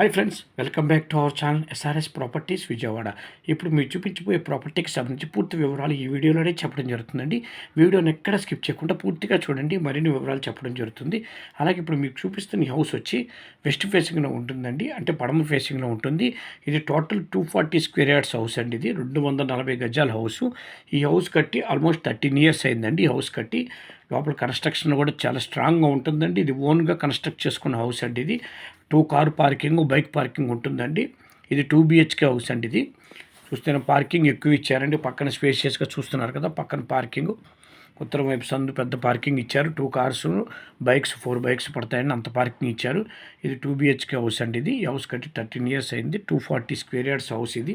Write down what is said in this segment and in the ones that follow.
Hi friends welcome back to our channel SRS properties Vijayawada ఇప్పుడు మీరు చూపించబోయే ప్రాపర్టీకి సంబంధించి పూర్తి వివరాలు ఈ వీడియోలోనే చెప్పడం జరుగుతుందండి. వీడియోని ఎక్కడ స్కిప్ చేయకుండా పూర్తిగా చూడండి మరిన్ని వివరాలు చెప్పడం జరుగుతుంది. అలాగే ఇప్పుడు మీకు చూపిస్తున్న ఈ హౌస్ వచ్చి వెస్ట్ ఫేసింగ్లో ఉంటుందండి అంటే పడమ ఫేసింగ్లో ఉంటుంది. ఇది total two forty square yards house అండి ఇది రెండు వందల నలభై గజాల హౌస్ ఈ హౌస్ కట్టి ఆల్మోస్ట్ థర్టీన్ ఇయర్స్ అయిందండి ఈ హౌస్ కట్టి. లోపల కన్స్ట్రక్షన్ కూడా చాలా స్ట్రాంగ్గా ఉంటుందండి. ఇది ఓన్గా కన్స్ట్రక్ట్ చేసుకున్న హౌస్ అండి ఇది. Two car parking bike parking ఉంటుందండి. ఇది టూ బిహెచ్కే హౌస్ అండి ఇది. చూస్తే పార్కింగ్ ఎక్కువ ఇచ్చారండి. పక్కన స్పేషియస్గా చూస్తున్నారు కదా పక్కన పార్కింగ్. ఉత్తరం వైపు సందు పెద్ద పార్కింగ్ ఇచ్చారు. Two cars bikes four bikes పడతాయని అంత పార్కింగ్ ఇచ్చారు. ఇది టూ బిహెచ్కే హౌస్ అండి ఇది. హౌస్ కట్టి థర్టీన్ ఇయర్స్ అయింది. Two forty square yards house ఇది.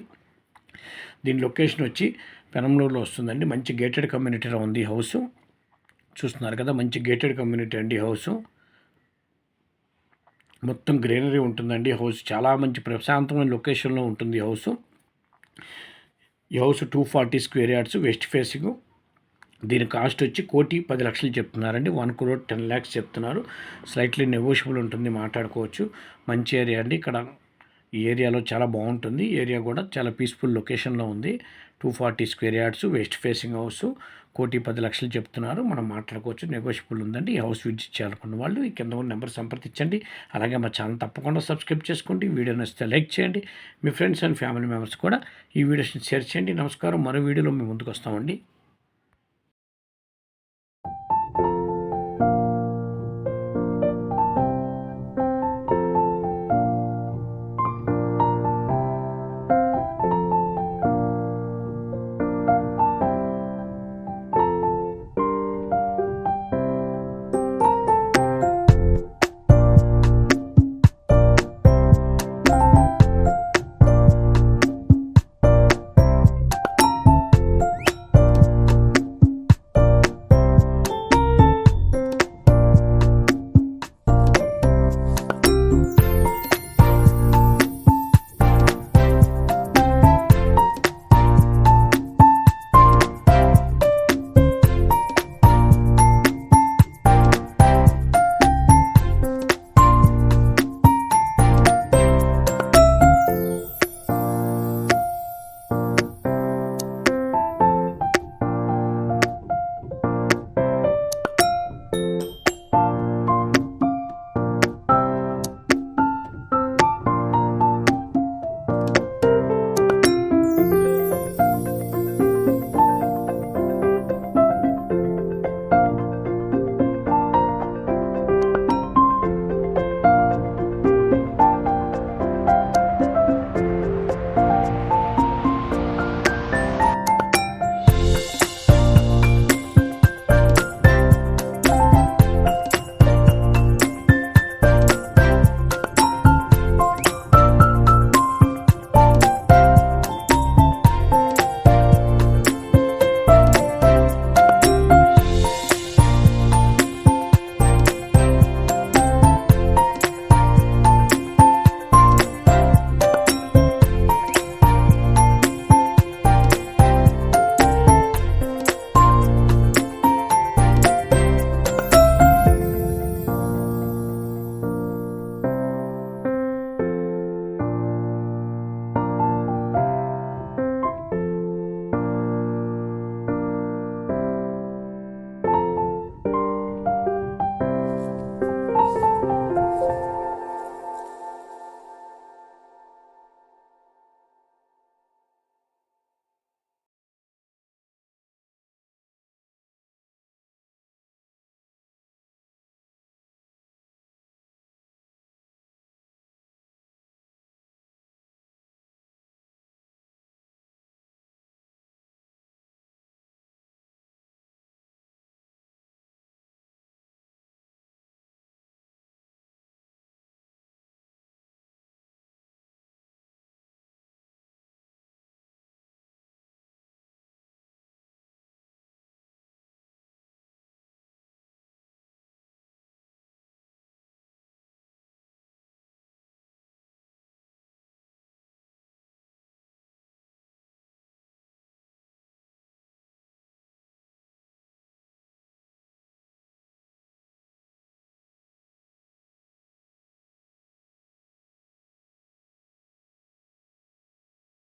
దీని లొకేషన్ వచ్చి పెనంలూరులో వస్తుందండి. మంచి గేటెడ్ కమ్యూనిటీలో ఉంది ఈ హౌస్. చూస్తున్నారు కదా మంచి గేటెడ్ కమ్యూనిటీ అండి హౌస్. మొత్తం గ్రీనరీ ఉంటుందండి హౌస్. చాలా మంచి ప్రశాంతమైన లొకేషన్లో ఉంటుంది హౌస్. ఈ house two forty square yards west facing. దీని కాస్ట్ వచ్చి కోటి పది లక్షలు చెప్తున్నారండి. వన్ క్రోర్ టెన్ ల్యాక్స్ చెప్తున్నారు. స్లైట్లీ నెగోషియబుల్ ఉంటుంది మాట్లాడుకోవచ్చు. మంచి ఏరియా అండి. ఇక్కడ ఈ ఏరియాలో చాలా బాగుంటుంది. ఏరియా కూడా చాలా పీస్ఫుల్ లొకేషన్లో ఉంది. Two forty square yards west facing house కోటి పది లక్షలు చెప్తున్నారు. మనం మాట్లాడుకోవచ్చు నెగోషియబుల్ ఉందండి. ఈ హౌస్ విజిట్ చేయాలనుకున్న వాళ్ళు ఈ కింద ఉన్న నెంబర్ సంప్రదించండి. అలాగే మా ఛానల్ తప్పకుండా సబ్స్క్రైబ్ చేసుకోండి. వీడియో నచ్చితే లైక్ చేయండి. మీ ఫ్రెండ్స్ అండ్ ఫ్యామిలీ మెంబర్స్ కూడా ఈ వీడియోస్ని షేర్ చేయండి. నమస్కారం. మరో వీడియోలో మేము ముందుకు వస్తామండి.